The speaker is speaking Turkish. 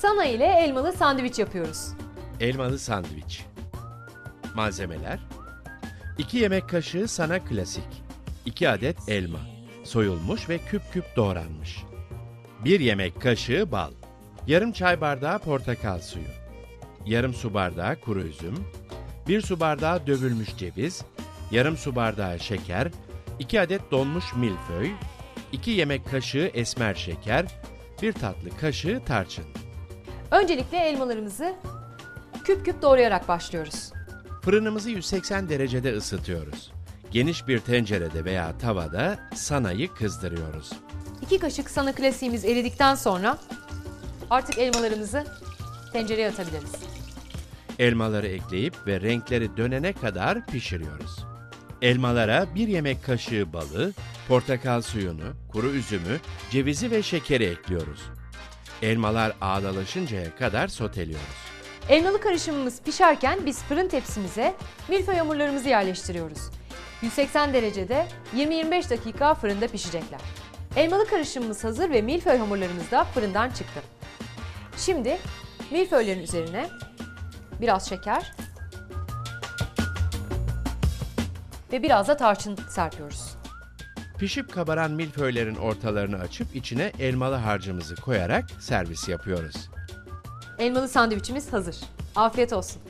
Sana ile elmalı sandviç yapıyoruz. Elmalı sandviç. Malzemeler 2 yemek kaşığı sana klasik. 2 adet elma. Soyulmuş ve küp küp doğranmış. 1 yemek kaşığı bal. Yarım çay bardağı portakal suyu. Yarım su bardağı kuru üzüm. 1 su bardağı dövülmüş ceviz. Yarım su bardağı şeker. 2 adet donmuş milföy. 2 yemek kaşığı esmer şeker. 1 tatlı kaşığı tarçın. Öncelikle elmalarımızı küp küp doğrayarak başlıyoruz. Fırınımızı 180 derecede ısıtıyoruz. Geniş bir tencerede veya tavada sanayı kızdırıyoruz. 2 kaşık sana klasiğimiz eridikten sonra artık elmalarımızı tencereye atabiliriz. Elmaları ekleyip ve renkleri dönene kadar pişiriyoruz. Elmalara bir yemek kaşığı balı, portakal suyunu, kuru üzümü, cevizi ve şekeri ekliyoruz. Elmalar ağdalaşıncaya kadar soteliyoruz. Elmalı karışımımız pişerken biz fırın tepsimize milföy hamurlarımızı yerleştiriyoruz. 180 derecede 20-25 dakika fırında pişecekler. Elmalı karışımımız hazır ve milföy hamurlarımız da fırından çıktı. Şimdi milföylerin üzerine biraz şeker ve biraz da tarçın serpiyoruz. Pişip kabaran milföylerin ortalarını açıp içine elmalı harcımızı koyarak servis yapıyoruz. Elmalı sandviçimiz hazır. Afiyet olsun.